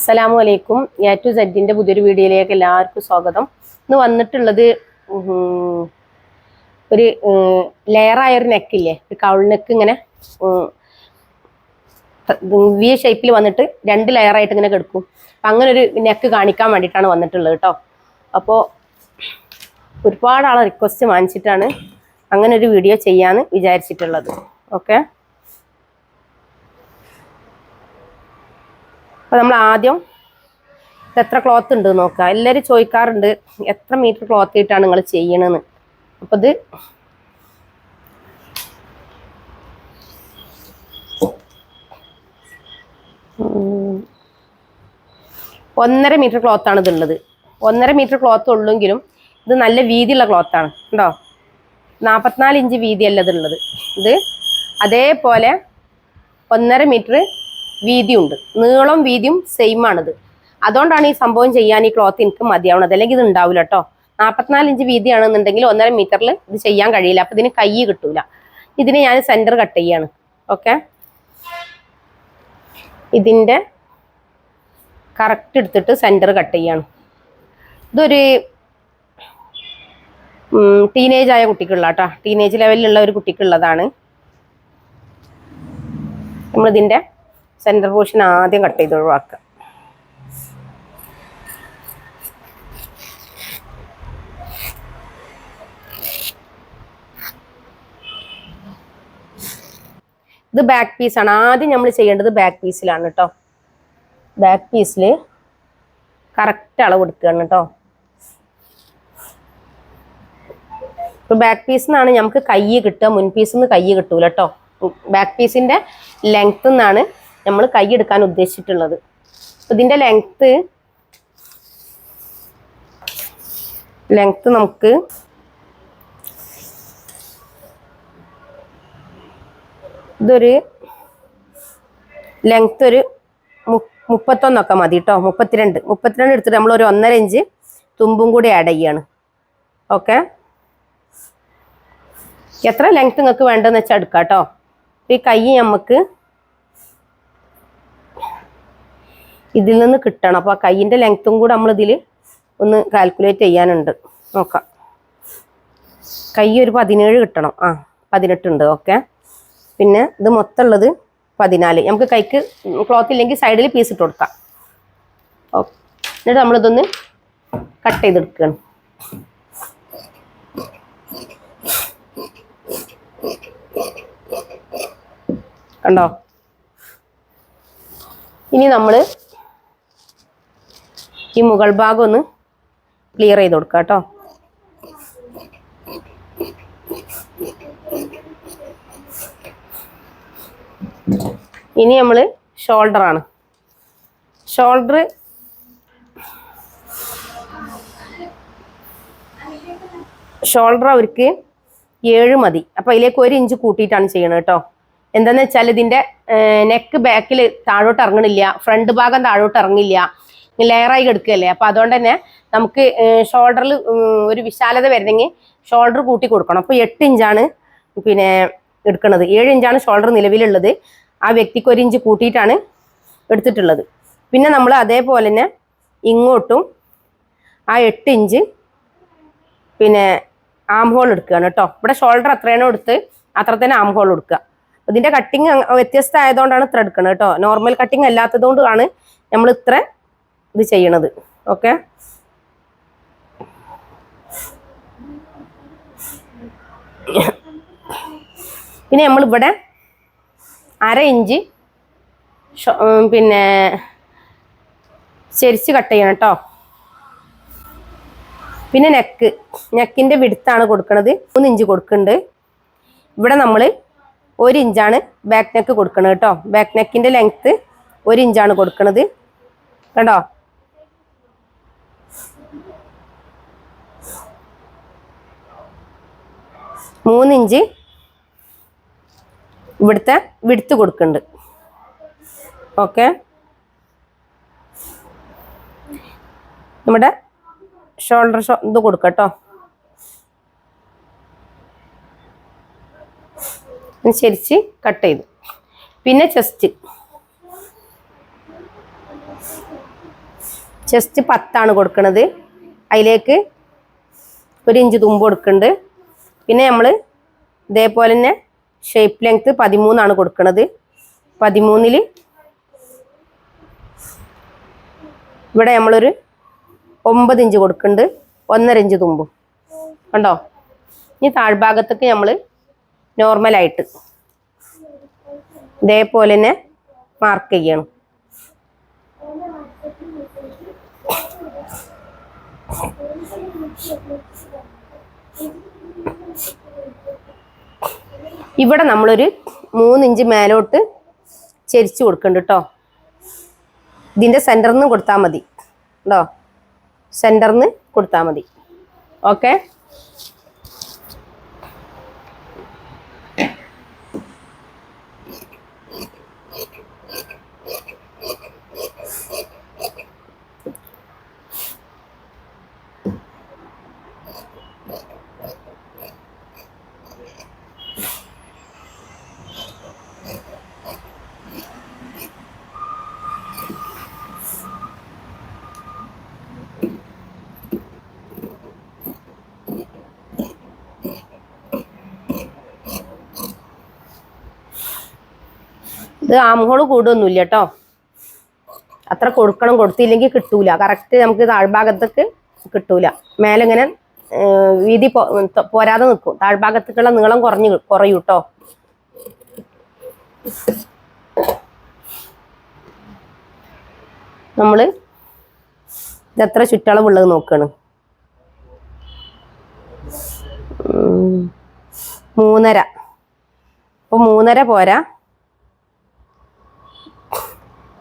അസ്സലാമു അലൈക്കും. A to സെഡിന്റെ പുതിയൊരു വീഡിയോയിലേക്ക് എല്ലാവർക്കും സ്വാഗതം. ഇന്ന് വന്നിട്ടുള്ളത് ഒരു ലെയറായ ഒരു നെക്കില്ലേ? ഒരു കൗൾ നെക്ക് ഇങ്ങനെ വി ഷേപ്പിൽ വന്നിട്ട് രണ്ട് ലെയറായിട്ട് ഇങ്ങനെ കിടക്കും. അപ്പം അങ്ങനെ ഒരു നെക്ക് കാണിക്കാൻ വേണ്ടിയിട്ടാണ് വന്നിട്ടുള്ളത് കേട്ടോ. അപ്പോൾ ഒരുപാട് ആളെ റിക്വസ്റ്റ് വാങ്ങിച്ചിട്ടാണ് അങ്ങനെ ഒരു വീഡിയോ ചെയ്യാന്ന് വിചാരിച്ചിട്ടുള്ളത്. ഓക്കെ? അപ്പോൾ നമ്മൾ ആദ്യം എത്ര ക്ലോത്ത് ഉണ്ട് നോക്കുക എല്ലാവരും ചോദിക്കാറുണ്ട് എത്ര മീറ്റർ ക്ലോത്ത് ഇട്ടാണ് നിങ്ങൾ ചെയ്യണമെന്ന് അപ്പോൾ ഇത് ഒന്നര മീറ്റർ ക്ലോത്താണ് ഇതുള്ളത് ഒന്നര മീറ്റർ ക്ലോത്ത് ഉള്ളെങ്കിലും ഇത് നല്ല വീതിയുള്ള ക്ലോത്ത് ആണ് കേട്ടോ. നാൽപ്പത്തിനാല് ഇഞ്ച് വീതിയല്ല ഇതുള്ളത് ഇത് അതേപോലെ ഒന്നര മീറ്റർ വീതിയുണ്ട്. നീളം വീതിയും സെയിം ആണിത്. അതുകൊണ്ടാണ് ഈ സംഭവം ചെയ്യാൻ ഈ ക്ലോത്ത് എനിക്ക് മതിയാവുന്നത്. അല്ലെങ്കിൽ ഇത് ഉണ്ടാവില്ല കേട്ടോ നാൽപ്പത്തിനാല് ഇഞ്ച് വീതിയാണെന്നുണ്ടെങ്കിൽ ഒന്നര മീറ്ററിൽ ഇത് ചെയ്യാൻ കഴിയില്ല. അപ്പം ഇതിന് കൈ കിട്ടൂല. ഇതിന് ഞാൻ സെന്റർ കട്ട് ചെയ്യാണ്. ഓക്കെ ഇതിന്റെ കറക്റ്റ് എടുത്തിട്ട് സെന്റർ കട്ട് ചെയ്യാണ്. ഇതൊരു ടീനേജ് ആയ കുട്ടിക്കുള്ള കേട്ടോ ടീനേജ് ലെവലിലുള്ള ഒരു കുട്ടിക്കുള്ളതാണ്. നമ്മളിതിന്റെ സെന്റർ പോർഷൻ ആദ്യം കട്ട് ചെയ്ത് ഒഴിവാക്കുക. ഇത് ബാക്ക് പീസാണ് ആദ്യം നമ്മൾ ചെയ്യേണ്ടത് ബാക്ക് പീസിലാണ് കേട്ടോ ബാക്ക് പീസിൽ കറക്റ്റ് അളവ് എടുക്കുകയാണ് കേട്ടോ ഇപ്പോൾ ബാക്ക് പീസിൽ നിന്നാണ് നമുക്ക് കൈ കിട്ടുക. മുൻ പീസിൽ നിന്ന് കൈ കിട്ടൂല കേട്ടോ ബാക്ക് പീസിന്റെ ലെങ്ത്ത് നിന്നാണ് നമ്മൾ കൈ എടുക്കാൻ ഉദ്ദേശിച്ചിട്ടുള്ളത്. ഇതിന്റെ ലെങ്ത്ത് ലെങ്ത്ത് ലെങ്ത് നമുക്ക് ഇതൊരു ലെങ്ത്ത് ഒരു മുപ്പത്തൊന്നൊക്കെ മതി കേട്ടോ മുപ്പത്തിരണ്ട്. മുപ്പത്തിരണ്ട് എടുത്തിട്ട് നമ്മൾ ഒരു ഒന്നര ഇഞ്ച് തുമ്പും കൂടി ആഡ് ചെയ്യാണ്. ഓക്കെ എത്ര ലെങ്ത്ത് നിങ്ങൾക്ക് വേണ്ടതെന്ന് വെച്ചാൽ എടുക്കാം കേട്ടോ ഈ കൈ നമുക്ക് ഇതിൽ നിന്ന് കിട്ടണം. അപ്പോൾ ആ കൈയിന്റെ ലെങ്ത്തും കൂടെ നമ്മൾ ഇതിൽ ഒന്ന് കാൽക്കുലേറ്റ് ചെയ്യാനുണ്ട്. നോക്കാം. കൈ ഒരു പതിനേഴ് കിട്ടണം. ആ പതിനെട്ടുണ്ട് ഓക്കെ പിന്നെ ഇത് മൊത്തം ഉള്ളത് പതിനാല്. നമുക്ക് കൈക്ക് ക്ലോത്ത് ഇല്ലെങ്കിൽ സൈഡിൽ പീസ് ഇട്ട് കൊടുക്കാം. ഓക്കെ എന്നിട്ട് നമ്മളിതൊന്ന് കട്ട് ചെയ്തെടുക്കുകയാണ് കണ്ടോ? ഇനി നമ്മൾ ഈ മുകൾ ഭാഗം ഒന്ന് ക്ലിയർ ചെയ്ത് കൊടുക്കാം കേട്ടോ. ഇനി നമ്മൾ ഷോൾഡർ ആണ്. ഷോൾഡർ ഷോൾഡർ അവർക്ക് ഏഴ് മതി. അപ്പോൾ അതിലേക്ക് ഒരു ഇഞ്ച് കൂട്ടിയിട്ടാണ് ചെയ്യണത് കേട്ടോ. എന്താന്ന് വെച്ചാൽ ഇതിന്റെ നെക്ക് ബാക്കിൽ താഴോട്ട് ഇറങ്ങണില്ല. ഫ്രണ്ട് ഭാഗം താഴോട്ട് ഇറങ്ങില്ല. ലെയറായി കിടക്കുകയല്ലേ? അപ്പൊ അതുകൊണ്ട് തന്നെ നമുക്ക് ഷോൾഡറിൽ ഒരു വിശാലത വരണമെങ്കിൽ ഷോൾഡർ കൂട്ടി കൊടുക്കണം. അപ്പോൾ എട്ട് ഇഞ്ചാണ് പിന്നെ എടുക്കുന്നത് ഏഴ് ഇഞ്ചാണ് ഷോൾഡർ നിലവിലുള്ളത്. ആ വ്യക്തിക്ക് ഒരു ഇഞ്ച് കൂട്ടിയിട്ടാണ് എടുത്തിട്ടുള്ളത്. പിന്നെ നമ്മൾ അതേപോലെ തന്നെ ഇങ്ങോട്ടും ആ എട്ട് ഇഞ്ച് പിന്നെ ആം ഹോൾ എടുക്കുകയാണ് കേട്ടോ. ഇവിടെ ഷോൾഡർ അത്രയാണോ എടുത്ത് അത്ര തന്നെ ആം ഹോൾ എടുക്കുക. ഇതിന്റെ കട്ടിങ് വ്യത്യസ്ത ആയതുകൊണ്ടാണ് ഇത്ര എടുക്കുന്നത് കേട്ടോ. നോർമൽ കട്ടിങ് അല്ലാത്തത് കൊണ്ടാണ് നമ്മൾ ഇത്ര ഇത് ചെയ്യണത്. ഓക്കെ പിന്നെ നമ്മളിവിടെ അര ഇഞ്ച് പിന്നെ ചെരിച്ച് കട്ട് ചെയ്യണം കേട്ടോ പിന്നെ നെക്ക് നെക്കിന്റെ വിടുത്താണ് കൊടുക്കുന്നത് മൂന്ന് ഇഞ്ച് കൊടുക്കുന്നുണ്ട്. ഇവിടെ നമ്മൾ ഒരു ഇഞ്ചാണ് ബാക്ക് നെക്ക് കൊടുക്കുന്നത് കേട്ടോ ബാക്ക് നെക്കിന്റെ ലെങ്ത്ത് ഒരു ഇഞ്ചാണ് കൊടുക്കുന്നത് കണ്ടോ? മൂന്ന് ഇഞ്ച് ഇവിടുത്തെ വിടുത്ത് കൊടുക്കുന്നുണ്ട് ഓക്കെ? നമ്മുടെ ഷോൾഡർ ഷോ ഇത് കൊടുക്കട്ടോ. അനുസരിച്ച് കട്ട് ചെയ്തു. പിന്നെ ചെസ്റ്റ് ചെസ്റ്റ് പത്താണ് കൊടുക്കുന്നത് അതിലേക്ക് ഒരു ഇഞ്ച് തുമ്പ് കൊടുക്കുന്നുണ്ട് പിന്നെ നമ്മൾ ഇതേപോലെ തന്നെ ഷേപ്പ് ലെങ്ത് പതിമൂന്നാണ് കൊടുക്കുന്നത് പതിമൂന്നിൽ ഇവിടെ നമ്മളൊരു ഒമ്പത് ഇഞ്ച് കൊടുക്കുന്നുണ്ട് ഒന്നര ഇഞ്ച് തുമ്പും. കണ്ടോ? ഇനി താഴ്ഭാഗത്തേക്ക് നമ്മൾ നോർമലായിട്ട് ഇതേപോലെ തന്നെ മാർക്ക് ചെയ്യണം. ഇവിടെ നമ്മളൊരു മൂന്നിഞ്ച് മേലോട്ട് ചെരിച്ചു കൊടുക്കുന്നുണ്ട് കേട്ടോ ഇതിന്റെ സെന്ററിൽ നിന്ന് കൊടുത്താൽ മതി. കേട്ടോ സെന്ററിൽ നിന്ന് കൊടുത്താൽ മതി. ഓക്കെ ഇത് ആംഹോൾ കൂടുമൊന്നുമില്ല കേട്ടോ അത്ര കൊടുക്കണം കൊടുത്തില്ലെങ്കിൽ കിട്ടൂല. കറക്റ്റ് നമുക്ക് താഴ്ഭാഗത്തേക്ക് കിട്ടൂല. മേലെ ഇങ്ങനെ വീതി പോരാതെ നിൽക്കും താഴ്ഭാഗത്തേക്കുള്ള നീളം കുറഞ്ഞു കുറയൂ കേട്ടോ നമ്മൾ ഇതെത്ര ചുറ്റളവുള്ളത് നോക്കാണ്. മൂന്നര. അപ്പൊ മൂന്നര പോരാ.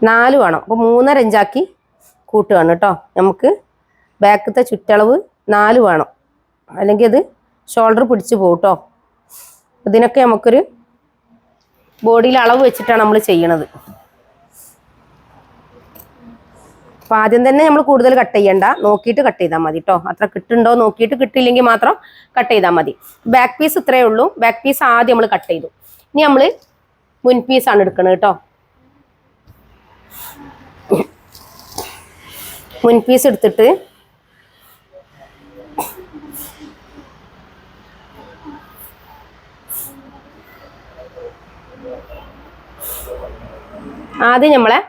നാല് വേണം. അപ്പോൾ മൂന്നര ഇഞ്ചാക്കി കൂട്ടുകയാണ് കേട്ടോ. നമുക്ക് ബാക്കത്തെ ചുറ്റളവ് നാല് വേണം. അല്ലെങ്കിൽ അത് ഷോൾഡർ പിടിച്ചു പോകും കേട്ടോ. ഇതിനൊക്കെ നമുക്കൊരു ബോഡിയിൽ അളവ് വെച്ചിട്ടാണ് നമ്മൾ ചെയ്യണത്. അപ്പം ആദ്യം തന്നെ നമ്മൾ കൂടുതൽ കട്ട് ചെയ്യണ്ട. നോക്കിയിട്ട് കട്ട് ചെയ്താൽ മതി കേട്ടോ. അത്ര കിട്ടുണ്ടോ നോക്കിയിട്ട് കിട്ടിയില്ലെങ്കിൽ മാത്രം കട്ട് ചെയ്താൽ മതി. ബാക്ക് പീസ് ഇത്രയേ ഉള്ളൂ. ബാക്ക് പീസ് ആദ്യം നമ്മൾ കട്ട് ചെയ്തു. ഇനി നമ്മൾ മുൻ പീസാണ് എടുക്കുന്നത് കേട്ടോ. മുൻ പീസ് എടുത്തിട്ട്. ആദ്യം നമ്മളെ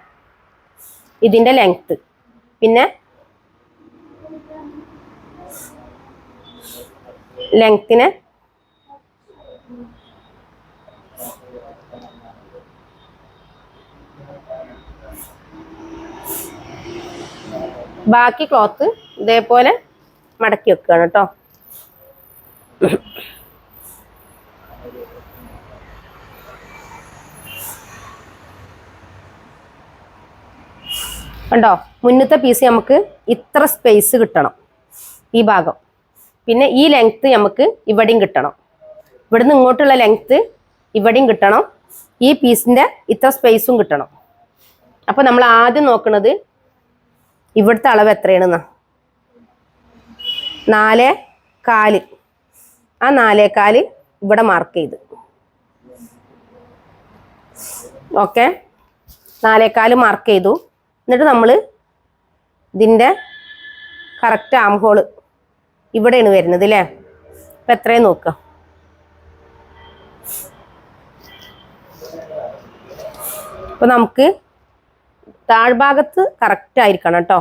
ഇതിന്റെ ലെങ്ത് പിന്നെ ലെങ്ത്തിനെ ബാക്കി ക്ലോത്ത് ഇതേപോലെ മടക്കി വെക്കുകയാണ് കേട്ടോ. കണ്ടോ? മുന്നത്തെ പീസ് നമുക്ക് ഇത്ര സ്പേസ് കിട്ടണം ഈ ഭാഗം. പിന്നെ ഈ ലെങ്ത്ത് നമുക്ക് ഇവിടെയും കിട്ടണം. ഇവിടുന്ന് ഇങ്ങോട്ടുള്ള ലെങ്ത്ത് ഇവിടെയും കിട്ടണം. ഈ പീസിന്റെ ഇത്ര സ്പേസും കിട്ടണം. അപ്പൊ നമ്മൾ ആദ്യം നോക്കുന്നത് ഇവിടുത്തെ അളവ് എത്രയാണെന്നാ? നാല് കാൽ. ആ നാലേ കാൽ ഇവിടെ മാർക്ക് ചെയ്ത്. ഓക്കെ കാൽ മാർക്ക് ചെയ്തു. എന്നിട്ട് നമ്മൾ ഇതിന്റെ കറക്റ്റ് ആം ഹോൾ ഇവിടെയാണ് വരുന്നത് അല്ലേ അപ്പം എത്രയും നോക്കുക? അപ്പം നമുക്ക് താഴ്ഭാഗത്ത് കറക്റ്റ് ആയിരിക്കണം കേട്ടോ.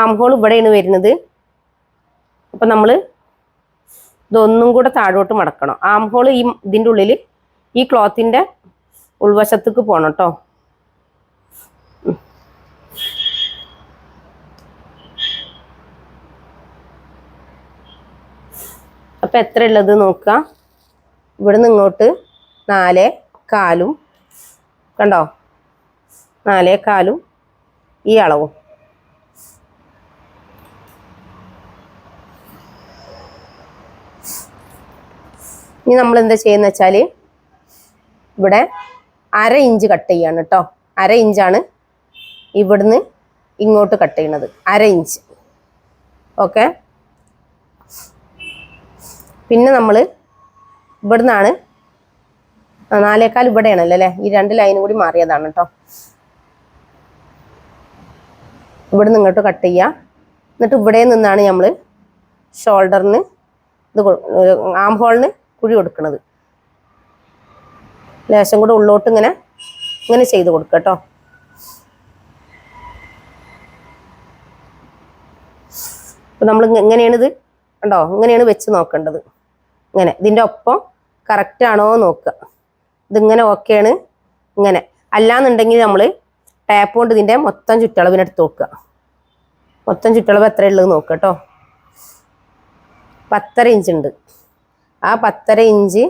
ആം ഹോൾ ഇവിടെയാണ് വരുന്നത്. അപ്പം നമ്മൾ ഇതൊന്നും കൂടെ താഴോട്ട് മടക്കണം. ആം ഹോൾ ഈ ഇതിന്റെ ഉള്ളിൽ ഈ ക്ലോത്തിന്റെ ഉൾവശത്തേക്ക് പോകണം കേട്ടോ. അപ്പം എത്ര ഉള്ളത് നോക്കുക. ഇവിടുന്ന് ഇങ്ങോട്ട് നാലേ കാലും കണ്ടോ? നാലേ കാലും ഈ അളവും. ഇനി നമ്മൾ എന്താ ചെയ്യുന്ന വെച്ചാൽ ഇവിടെ അര ഇഞ്ച് കട്ട് ചെയ്യാണ് കേട്ടോ. അര ഇഞ്ചാണ് ഇവിടുന്ന് ഇങ്ങോട്ട് കട്ട് ചെയ്യണത്. അര ഇഞ്ച്. ഓക്കെ? പിന്നെ നമ്മൾ ഇവിടുന്നാണ്. നാലേക്കാൽ ഇവിടെയാണല്ലോ അല്ലേ? ഈ രണ്ട് ലൈനും കൂടി മാറിയതാണ് കേട്ടോ ഇവിടെ ഇങ്ങോട്ട് കട്ട് ചെയ്യുക എന്നിട്ട് ഇവിടെ നിന്നാണ് നമ്മൾ ഷോൾഡറിന് ഇത് ആം ഹോളിന് കുഴി കൊടുക്കുന്നത് ലേശം കൂടെ ഉള്ളോട്ട് ഇങ്ങനെ ഇങ്ങനെ ചെയ്ത് കൊടുക്കുക കേട്ടോ നമ്മൾ ഇങ്ങനെയാണിത്. കണ്ടോ? ഇങ്ങനെയാണ് വെച്ച് നോക്കേണ്ടത്. ഇങ്ങനെ. ഇതിന്റെ ഒപ്പം കറക്റ്റ് ആണോ നോക്കുക ഇതിങ്ങനെ ഓക്കെയാണ് ഇങ്ങനെ. അല്ലാന്നുണ്ടെങ്കിൽ നമ്മൾ ടാപ്പ് കൊണ്ട് ഇതിന്റെ മൊത്തം ചുറ്റളവിനെടുത്ത് നോക്കുക മൊത്തം ചുറ്റളവ് എത്ര ഉള്ളത് നോക്കുക കേട്ടോ പത്തര ഇഞ്ച് ഉണ്ട്. ആ പത്തര ഇഞ്ച്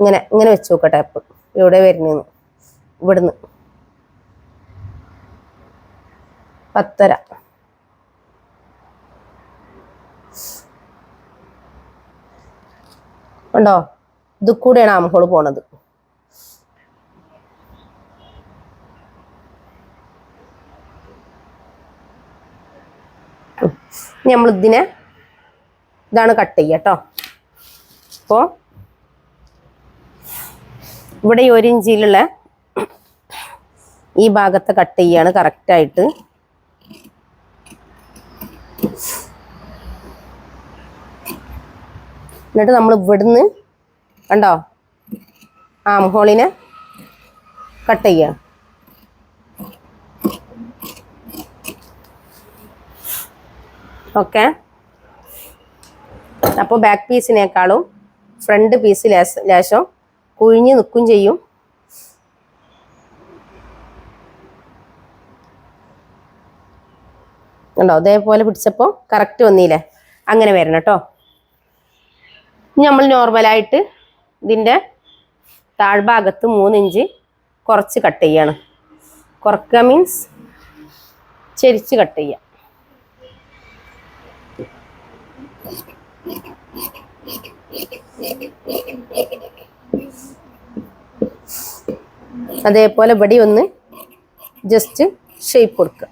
ഇങ്ങനെ ഇങ്ങനെ വെച്ച് നോക്കുക ടാപ്പ് ഇവിടെ വരുന്നതെന്ന് ഇവിടുന്ന്. പത്തര. ഉണ്ടോ? ഇത് കൂടെയാണ് പോണത്. നമ്മൾ ഇതിനെ ഇതാണ് കട്ട് ചെയ്യുക കേട്ടോ അപ്പോൾ ഇവിടെ ഒരു ഇഞ്ചിയിലുള്ള ഈ ഭാഗത്തെ കട്ട് ചെയ്യാണ് കറക്റ്റായിട്ട് എന്നിട്ട് നമ്മൾ ഇവിടുന്ന് കണ്ടോ? ആ ഹോളിനെ കട്ട് ചെയ്യുക ഓക്കെ അപ്പോൾ ബാക്ക് പീസിനേക്കാളും ഫ്രണ്ട് പീസ് ലേശ ലേശം കുഴിഞ്ഞ് നിൽക്കും ചെയ്യും. ഉണ്ടോ അതേപോലെ പിടിച്ചപ്പോൾ കറക്റ്റ് വന്നില്ലേ? അങ്ങനെ വരണം കേട്ടോ. നമ്മൾ നോർമലായിട്ട് ഇതിന്റെ താഴ്ഭാഗത്ത് മൂന്നിഞ്ച് കുറച്ച് കട്ട് ചെയ്യണം. കുറക്കുക മീൻസ് ചെരിച്ച് കട്ട് ചെയ്യുക. അതേപോലെ ഇവിടെ ഒന്ന് ജസ്റ്റ് ഷേപ്പ് കൊടുക്കുക.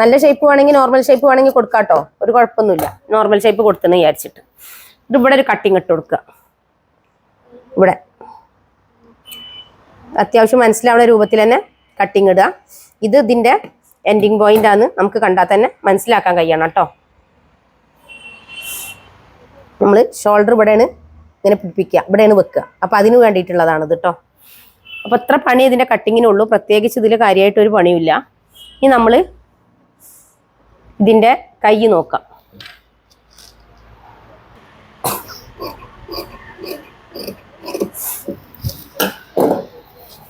നല്ല ഷേപ്പ് വേണമെങ്കിൽ നോർമൽ ഷേപ്പ് വേണമെങ്കിൽ കൊടുക്കാം കേട്ടോ ഒരു കുഴപ്പമൊന്നുമില്ല. നോർമൽ ഷേപ്പ് കൊടുത്തെന്ന് വിചാരിച്ചിട്ട്. ഇത് ഇവിടെ ഒരു കട്ടിങ് ഇട്ട് കൊടുക്കുക ഇവിടെ. അത്യാവശ്യം മനസ്സിലാവുന്ന രൂപത്തിൽ തന്നെ കട്ടിങ് ഇടുക. ഇത് ഇതിന്റെ എൻഡിങ് പോയിന്റ് ആണ് നമുക്ക് കണ്ടാൽ തന്നെ മനസ്സിലാക്കാൻ കഴിയണം കേട്ടോ. നമ്മൾ ഷോൾഡർ ഇവിടെയാണ് ഇങ്ങനെ പിടിപ്പിക്കുക. ഇവിടെയാണ് വെക്കുക. അപ്പം അതിന് വേണ്ടിയിട്ടുള്ളതാണ് ഇത് കേട്ടോ. അപ്പം എത്ര പണി ഇതിന്റെ കട്ടിങ്ങിനുള്ളൂ പ്രത്യേകിച്ച് ഇതിൽ കാര്യമായിട്ട് ഒരു പണിയില്ല ഇനി നമ്മൾ ഇതിന്റെ കൈ നോക്കാം.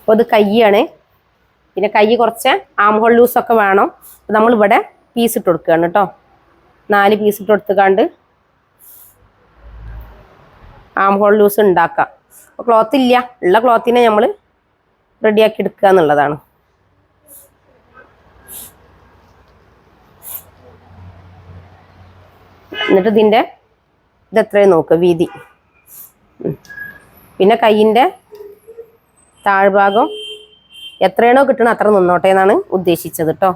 അപ്പോൾ ഇത് കൈയാണ്. പിന്നെ കൈ കുറച്ച് ആം ഹോൾ ലൂസൊക്കെ വേണം. നമ്മളിവിടെ പീസ് ഇട്ട് കൊടുക്കുകയാണ് കേട്ടോ. നാല് പീസ് ഇട്ട് കൊടുത്തുകാണ്ട് ആം ഹോൾ ലൂസ് ഉണ്ടാക്കാം. ക്ലോത്ത് ഇല്ല. ഉള്ള ക്ലോത്തിനെ നമ്മൾ റെഡിയാക്കി എടുക്കുക എന്നുള്ളതാണ്. എന്നിട്ട് ഇതിന്റെ ഇത് എത്രയും നോക്കുക വീതി. പിന്നെ കയ്യിന്റെ താഴ്ഭാഗം എത്രയാണോ കിട്ടണം അത്ര നിന്നോട്ടെ എന്നാണ് ഉദ്ദേശിച്ചത് കേട്ടോ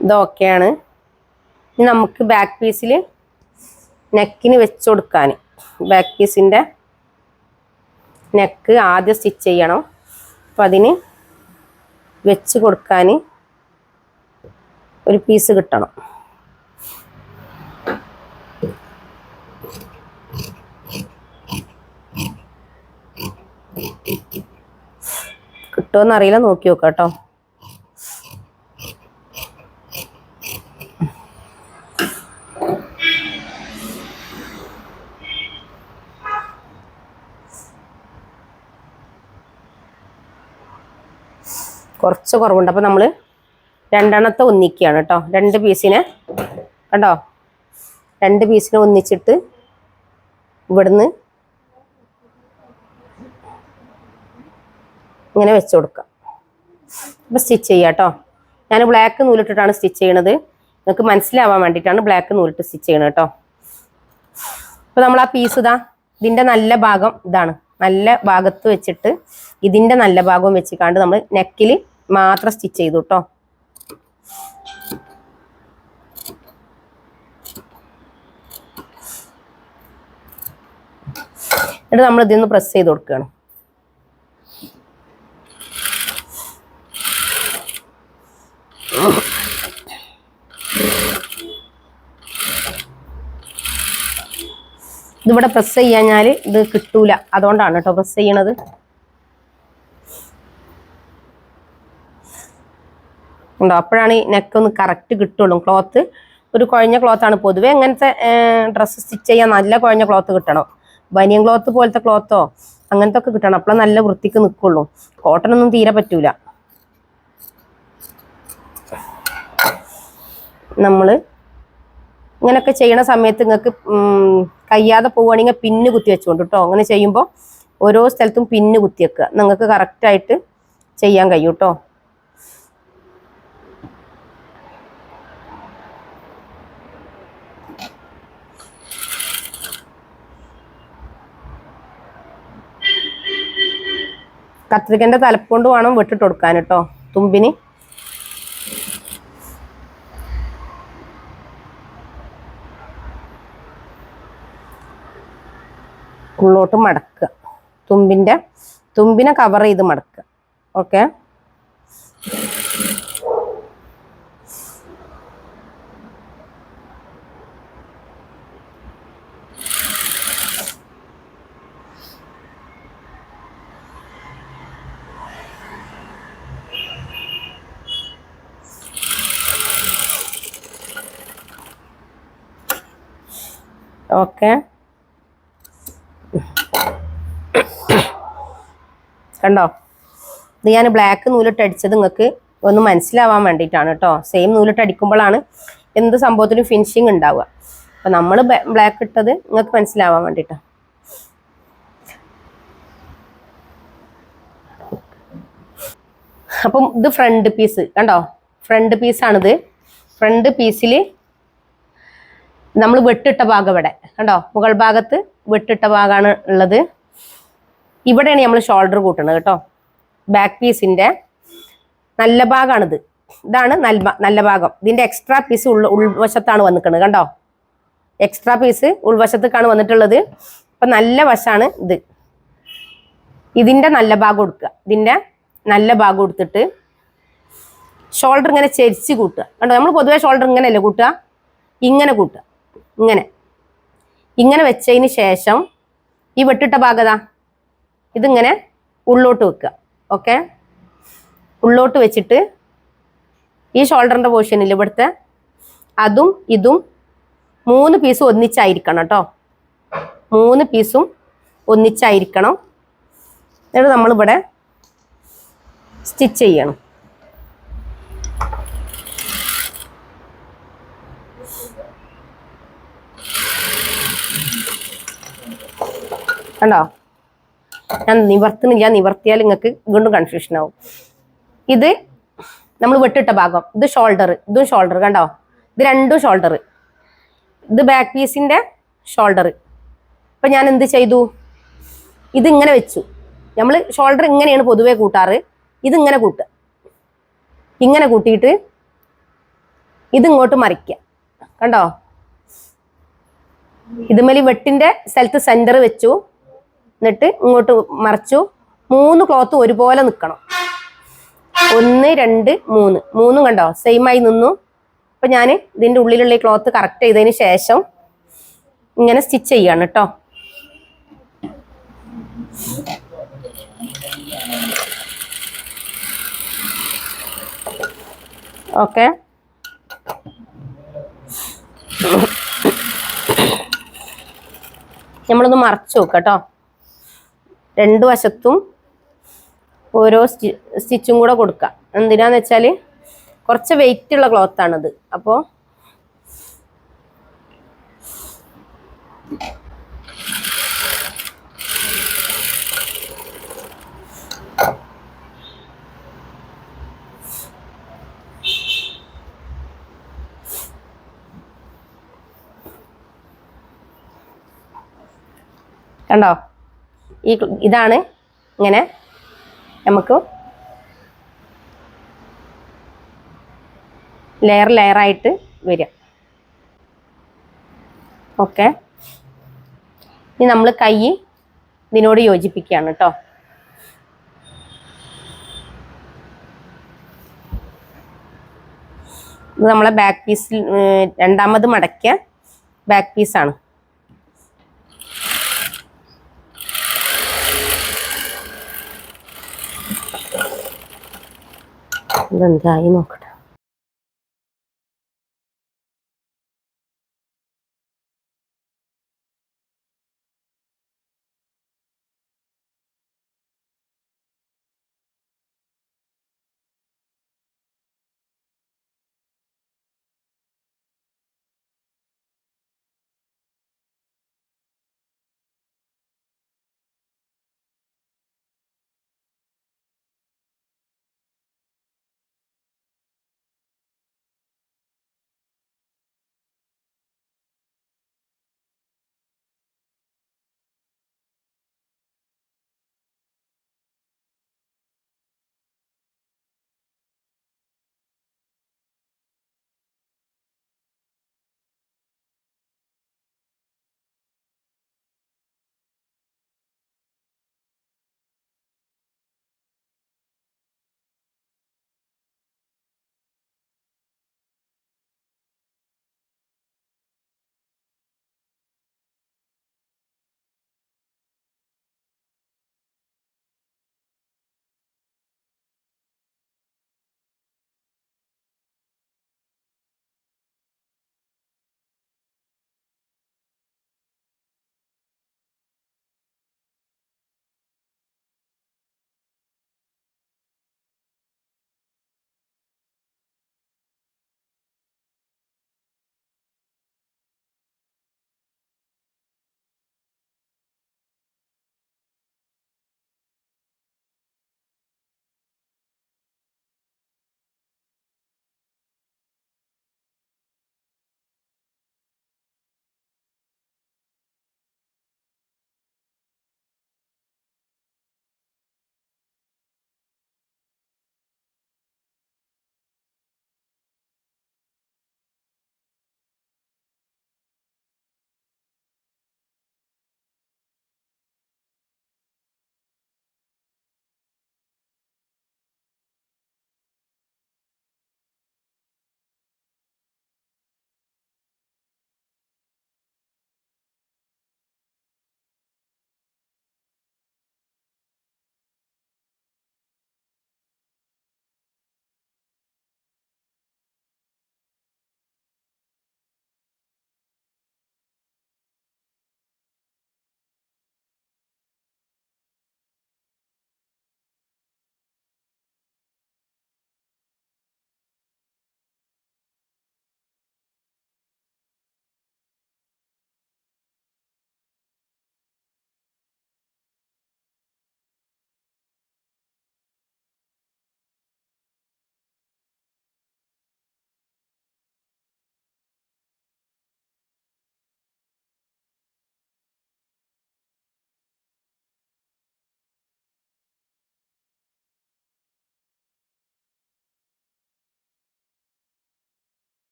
ഇതൊക്കെയാണ് നമുക്ക് ബാക്ക് പീസിൽ നെക്കിന് വെച്ച് കൊടുക്കാൻ ബാക്ക് പീസിന്റെ നെക്ക് ആദ്യം സ്റ്റിച്ച് ചെയ്യണം. അപ്പം അതിന് വെച്ച് കൊടുക്കാൻ ഒരു പീസ് കിട്ടണം. കിട്ടുമെന്നറിയില്ല നോക്കി നോക്കാം കേട്ടോ. കുറച്ച് കുറവുണ്ട്. അപ്പം നമ്മൾ രണ്ടെണ്ണത്തെ ഒന്നിക്കുകയാണ് കേട്ടോ. രണ്ട് പീസിനെ കണ്ടോ? രണ്ട് പീസിനെ ഒന്നിച്ചിട്ട് ഇവിടുന്ന് ഇങ്ങനെ വെച്ച് കൊടുക്കാം അപ്പം സ്റ്റിച്ച് ചെയ്യാം കേട്ടോ. ഞാൻ ബ്ലാക്ക് നൂലിട്ടിട്ടാണ് സ്റ്റിച്ച് ചെയ്യണത്. നിങ്ങൾക്ക് മനസ്സിലാവാൻ വേണ്ടിയിട്ടാണ് ബ്ലാക്ക് നൂലിട്ട് സ്റ്റിച്ച് ചെയ്യണത് കേട്ടോ. അപ്പോൾ നമ്മൾ ആ പീസ് ഇതാ ഇതിന്റെ നല്ല ഭാഗം ഇതാണ്. നല്ല ഭാഗത്ത് വെച്ചിട്ട് ഇതിന്റെ നല്ല ഭാഗവും വെച്ചിക്കാണ്ട് നമ്മൾ നെക്കിൽ മാത്രം സ്റ്റിച്ച് ചെയ്തു കേട്ടോ എന്നിട്ട് നമ്മൾ ഇതിൽ നിന്ന് പ്രസ് ചെയ്ത് കൊടുക്കുകയാണ് ഇതിവിടെ പ്രസ് ചെയ്യാഞ്ഞാൽ ഇത് കിട്ടൂല. അതുകൊണ്ടാണ് കേട്ടോ പ്രസ് ചെയ്യണത്. ഉണ്ടോ? അപ്പോഴാണ് ഈ നെക്ക് ഒന്ന് കറക്റ്റ് കിട്ടുള്ളൂ. ക്ലോത്ത് ഒരു കുഴഞ്ഞ ക്ലോത്താണ് പൊതുവേ അങ്ങനത്തെ ഡ്രസ്സ് സ്റ്റിച്ച് ചെയ്യാൻ നല്ല കുഴഞ്ഞ ക്ലോത്ത് കിട്ടണം. ബനിയൻ ക്ലോത്ത് പോലത്തെ ക്ലോത്തോ അങ്ങനത്തെ ഒക്കെ കിട്ടണം. അപ്പോൾ നല്ല വൃത്തിക്ക് നിൽക്കുള്ളൂ കോട്ടൺ ഒന്നും തീരെ പറ്റൂല. നമ്മൾ ഇങ്ങനെയൊക്കെ ചെയ്യണ സമയത്ത് നിങ്ങൾക്ക് കയ്യാതെ പോവുകയാണെങ്കിൽ പിന്ന് കുത്തി വെച്ചുകൊണ്ട് കേട്ടോ അങ്ങനെ ചെയ്യുമ്പോൾ ഓരോ സ്ഥലത്തും പിന്ന് കുത്തി വെക്കുക. നിങ്ങൾക്ക് കറക്റ്റായിട്ട് ചെയ്യാൻ കഴിയും കേട്ടോ കത്രികന്റെ തലപ്പൊണ്ട് വേണം വെട്ടിട്ട് കൊടുക്കാൻ കേട്ടോ തുമ്പിന്. ഉള്ളോട്ട് മടക്കുക. തുമ്പിന്റെ തുമ്പിനെ കവർ ചെയ്ത് മടക്കുക. ഓക്കെ ഓക്കെ കണ്ടോ? ഇത് ഞാൻ ബ്ലാക്ക് നൂലിട്ട് അടിച്ചത് നിങ്ങൾക്ക് ഒന്ന് മനസ്സിലാവാൻ വേണ്ടിയിട്ടാണ് കേട്ടോ. സെയിം നൂലിട്ട് അടിക്കുമ്പോഴാണ് എന്ത് സംഭവത്തിനും ഫിനിഷിങ് ഉണ്ടാവുക. അപ്പം നമ്മൾ ബ്ലാക്ക് ഇട്ടത് നിങ്ങൾക്ക് മനസ്സിലാവാൻ വേണ്ടിയിട്ടാണ് അപ്പം ഇത് ഫ്രണ്ട് പീസ് കണ്ടോ? ഫ്രണ്ട് പീസാണിത് ഫ്രണ്ട് പീസിൽ നമ്മൾ വെട്ടിട്ട ഭാഗം ഇവിടെ കണ്ടോ? മുകൾ ഭാഗത്ത് വെട്ടിട്ട ഭാഗമാണ് ഉള്ളത്. ഇവിടെയാണ് നമ്മൾ ഷോൾഡർ കൂട്ടുന്നത് കേട്ടോ. ബാക്ക് പീസിന്റെ നല്ല ഭാഗമാണിത് ഇതാണ് നല്ല നല്ല ഭാഗം. ഇതിന്റെ എക്സ്ട്രാ പീസ് ഉൾ ഉൾവശത്താണ് വന്നിക്കുന്നത് കണ്ടോ? എക്സ്ട്രാ പീസ് ഉൾവശത്തേക്കാണ് വന്നിട്ടുള്ളത്. അപ്പൊ നല്ല വശമാണ് ഇത്. ഇതിന്റെ നല്ല ഭാഗം കൊടുക്കുക. ഇതിന്റെ നല്ല ഭാഗം കൊടുത്തിട്ട് ഷോൾഡർ ഇങ്ങനെ ചെരിച്ച് കൂട്ടുക. കണ്ടോ? നമ്മൾ പൊതുവേ ഷോൾഡർ ഇങ്ങനെയല്ലേ കൂട്ടുക? ഇങ്ങനെ കൂട്ടുക. ഇങ്ങനെ. ഇങ്ങനെ വെച്ചതിന് ശേഷം ഈ വെട്ടിട്ട ഭാഗതാ ഇതിങ്ങനെ ഉള്ളോട്ട് വെക്കുക. ഓക്കെ ഉള്ളോട്ട് വെച്ചിട്ട് ഈ ഷോൾഡറിന്റെ പോർഷനിൽ ഇവിടുത്തെ അതും ഇതും മൂന്ന് പീസും ഒന്നിച്ചായിരിക്കണം കേട്ടോ മൂന്ന് പീസും ഒന്നിച്ചായിരിക്കണം. എന്നിട്ട് നമ്മളിവിടെ സ്റ്റിച്ച് ചെയ്യണം. കണ്ടോ? ഞാൻ നിവർത്തുന്നില്ല നിവർത്തിയാൽ നിങ്ങൾക്ക് വീണ്ടും കൺഫ്യൂഷൻ ആവും. ഇത് നമ്മൾ വെട്ടിട്ട ഭാഗം ഇത് ഷോൾഡർ ഇതും ഷോൾഡർ കണ്ടോ? ഇത് രണ്ടും ഷോൾഡർ ഇത് ബാക്ക് പീസിന്റെ ഷോൾഡർ അപ്പൊ ഞാൻ എന്ത് ചെയ്തു? ഇത് ഇങ്ങനെ വെച്ചു. നമ്മൾ ഷോൾഡർ ഇങ്ങനെയാണ് പൊതുവേ കൂട്ടാറ്. ഇത് ഇങ്ങനെ കൂട്ടുക. ഇങ്ങനെ കൂട്ടിയിട്ട് ഇത് ഇങ്ങോട്ട് മറിക്കുക. കണ്ടോ? ഇതുമലി വെട്ടിന്റെ സ്ഥലത്ത് സെന്റർ വെച്ചു. എന്നിട്ട് ഇങ്ങോട്ട് മറച്ചു. മൂന്ന് ക്ലോത്ത് ഒരുപോലെ നിൽക്കണം ഒന്ന് രണ്ട് മൂന്ന്. മൂന്നും കണ്ടോ? സെയിം ആയി നിന്നു. അപ്പൊ ഞാൻ ഇതിന്റെ ഉള്ളിലുള്ള ഈ ക്ലോത്ത് കറക്റ്റ് ചെയ്തതിന് ശേഷം ഇങ്ങനെ സ്റ്റിച്ച് ചെയ്യാണ് കേട്ടോ ഓക്കെ നമ്മളൊന്ന് മറച്ചു നോക്കാം കേട്ടോ രണ്ട് വശത്തും ഓരോ സ്റ്റി സ്റ്റിച്ചും കൂടെ കൊടുക്കുക എന്തിനാന്ന് വെച്ചാൽ കുറച്ച് വെയിറ്റ് ഉള്ള ക്ലോത്ത് ആണിത്. അപ്പോൾ കണ്ടോ? ഈ ഇതാണ്. ഇങ്ങനെ. നമുക്ക് ലെയർ ലെയറായിട്ട് വരിക. ഓക്കെ ഇനി നമ്മൾ കൈ ഇതിനോട് യോജിപ്പിക്കുകയാണ് കേട്ടോ ഇത് നമ്മളെ ബാക്ക് പീസിൽ രണ്ടാമത് മടക്കിയ ബാക്ക് പീസാണ് ഇതെന്തായി നോക്കട്ടെ.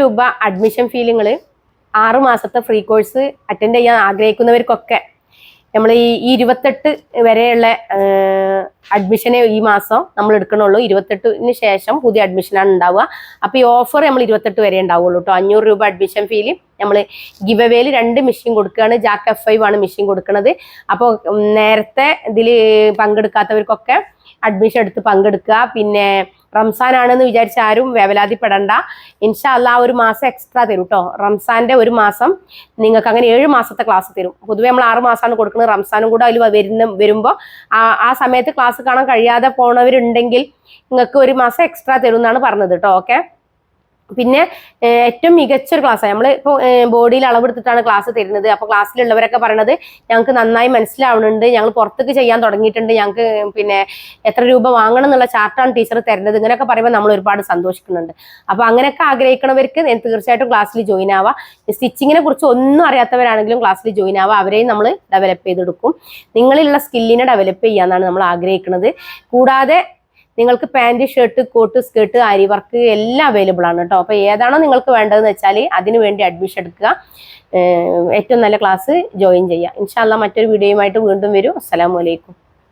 രൂപ അഡ്മിഷൻ ഫീലിങ്ങൾ ആറു മാസത്തെ ഫ്രീ കോഴ്സ് അറ്റൻഡ് ചെയ്യാൻ ആഗ്രഹിക്കുന്നവർക്കൊക്കെ നമ്മൾ ഈ ഇരുപത്തെട്ട് വരെയുള്ള അഡ്മിഷനെ ഈ മാസം നമ്മൾ എടുക്കണുള്ളൂ. ഇരുപത്തെട്ടിന് ശേഷം പുതിയ അഡ്മിഷനാണ് ഉണ്ടാവുക. അപ്പോൾ ഈ ഓഫർ നമ്മൾ ഇരുപത്തെട്ട് വരെ ഉണ്ടാവുള്ളൂ കേട്ടോ അഞ്ഞൂറ് രൂപ അഡ്മിഷൻ ഫീൽ നമ്മൾ ഗിവ് അവേയിൽ രണ്ട് മെഷീൻ കൊടുക്കുകയാണ് ജാക്ക് എഫ് ആണ് മെഷീൻ കൊടുക്കുന്നത് അപ്പോൾ നേരത്തെ ഇതിൽ പങ്കെടുക്കാത്തവർക്കൊക്കെ അഡ്മിഷൻ എടുത്ത് പങ്കെടുക്കുക. പിന്നെ റംസാൻ ആണെന്ന് വിചാരിച്ച് ആരും വേവലാതിപ്പെടണ്ട. ഇൻഷാല്ല ആ ഒരു മാസം എക്സ്ട്രാ തരും കേട്ടോ റംസാന്റെ ഒരു മാസം നിങ്ങൾക്ക് അങ്ങനെ ഏഴ് മാസത്തെ ക്ലാസ് തരും. പൊതുവെ നമ്മൾ ആറ് മാസമാണ് കൊടുക്കുന്നത്. റംസാനും കൂടെ അതിൽ വരുന്ന വരുമ്പോൾ ആ ആ സമയത്ത് ക്ലാസ് കാണാൻ കഴിയാതെ പോണവരുണ്ടെങ്കിൽ നിങ്ങൾക്ക് ഒരു മാസം എക്സ്ട്രാ തരും എന്നാണ് പറഞ്ഞത് കേട്ടോ ഓക്കെ പിന്നെ ഏറ്റവും മികച്ച ഒരു ക്ലാസ്സാണ് നമ്മൾ ഇപ്പോൾ ബോഡിയിൽ അളവെടുത്തിട്ടാണ് ക്ലാസ് തരുന്നത്. അപ്പോൾ ക്ലാസ്സിലുള്ളവരൊക്കെ പറയണത് ഞങ്ങൾക്ക് നന്നായി മനസ്സിലാവുന്നുണ്ട് ഞങ്ങൾ പുറത്തേക്ക് ചെയ്യാൻ തുടങ്ങിയിട്ടുണ്ട്. ഞങ്ങൾക്ക് പിന്നെ എത്ര രൂപ വാങ്ങണം എന്നുള്ള ചാർട്ടാണ് ടീച്ചർ തരുന്നത്. ഇങ്ങനെയൊക്കെ പറയുമ്പോൾ നമ്മൾ ഒരുപാട് സന്തോഷിക്കുന്നുണ്ട്. അപ്പോൾ അങ്ങനെയൊക്കെ ആഗ്രഹിക്കണവർക്ക് തീർച്ചയായിട്ടും ക്ലാസ്സിൽ ജോയിൻ ആവാം. സ്റ്റിച്ചിങ്ങിനെ കുറിച്ച് ഒന്നും അറിയാത്തവരാണെങ്കിലും ക്ലാസ്സിൽ ജോയിൻ ആവാം. അവരെയും നമ്മൾ ഡെവലപ്പ് ചെയ്തെടുക്കും. നിങ്ങളിലുള്ള സ്കില്ലിനെ ഡെവലപ്പ് ചെയ്യാന്നാണ് നമ്മൾ ആഗ്രഹിക്കുന്നത് കൂടാതെ നിങ്ങൾക്ക് pant shirt coat skirt aari work എല്ലാം അവൈലബിൾ ആണ് കേട്ടോ അപ്പോൾ ഏതാണോ നിങ്ങൾക്ക് വേണ്ടതെന്ന് വെച്ചാൽ അതിനു വേണ്ടി അഡ്മിഷൻ എടുക്കുക. ഏറ്റവും നല്ല ക്ലാസ് ജോയിൻ ചെയ്യുക. ഇൻഷാല്ല മറ്റൊരു വീഡിയോയുമായിട്ട് വീണ്ടും വരും. അസ്സാം അലൈക്കും.